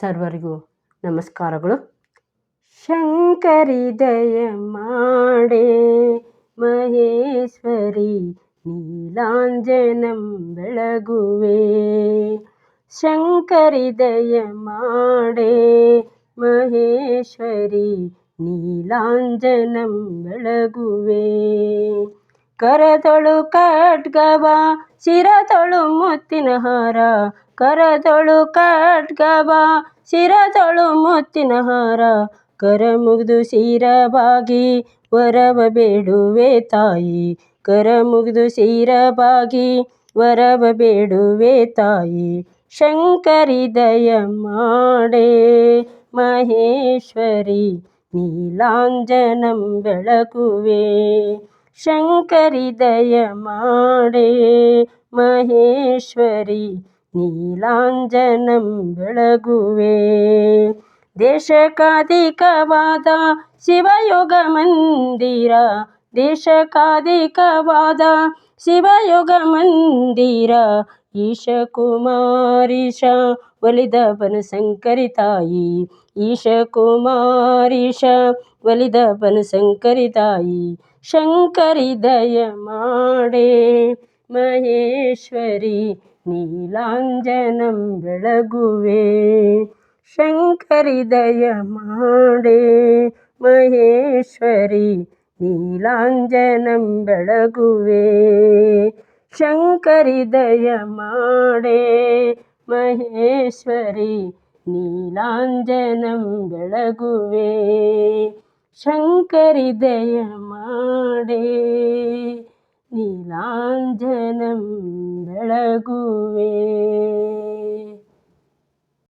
ಸರ್ವರಿಗೂ ನಮಸ್ಕಾರಗಳು. ಶಂಕರಿ ದಯ ಮಾಡೆ ಮಹೇಶ್ವರಿ ನೀಲಾಂಜನಂ ಬೆಳಗುವೆ. ಶಂಕರಿ ದಯ ಮಾಡೆ ಮಹೇಶ್ವರಿ ನೀಲಾಂಜನಂ ಬೆಳಗುವೆ. ಕರತೊಳು ಖಡ್ಗವ ಶಿರತೊಳು ಮುತ್ತಿನ ಹಾರ ಕರದೊಳು ಖಡ್ಗವ ಶಿರದೊಳು ಮುತ್ತಿನ ಹಾರ. ಕರ ಮುಗಿದು ಶಿರಬಾಗಿ, ವರವ ಬೇಡುವೆ ತಾಯಿ. ಕರ ಮುಗಿದು ಶಿರಬಾಗಿ, ವರವ ಬೇಡುವೆ ತಾಯಿ. ಶಂಕರಿ ದಯ ಮಾಡೆ, ಮಹೇಶ್ವರಿ, ನೀಲಾಂಜನಂ ಬೆಳಗುವೆ ಶಂಕರಿ ದಯ ಮಾಡೆ, ಮಹೇಶ್ವರಿ ನೀಲಾಂಜನಂ ಬೆಳಗುವೆ. ದೇಶಕಾಧಿಕವಾದ ಶಿವಯೋಗ ಮಂದಿರ. ದೇಶಕಾಧಿಕವಾದ ಶಿವಯೋಗ ಮಂದಿರ. ಈಶ ಕುಮಾರೀಶ ಒಲಿದ ಬನಶಂಕರಿ ತಾಯಿ. ಈಶ ಕುಮಾರೀಶ ಒಲಿದ ಬನಶಂಕರಿ ತಾಯಿ. ಶಂಕರಿ ದಯ ಮಾಡೆ ಮಹೇಶ್ವರಿ, ನೀಲಾಂಜನಂ ಬೆಳಗುವೆ. ಶಂಕರಿ ದಯ ಮಾಡೆ ಮಹೇಶ್ವರಿ, ನೀಲಾಂಜನಂ ಬೆಳಗುವೆ. ಶಂಕರಿ ದಯ ಮಾಡೆ ಮಹೇಶ್ವರಿ, ನೀಲಾಂಜನಂ ಬೆಳಗುವೆ. ಶಂಕರಿ ದಯ ಮಾಡೆ ನೀಲಾಂಜನಂ ಬೆಳಗುವೆ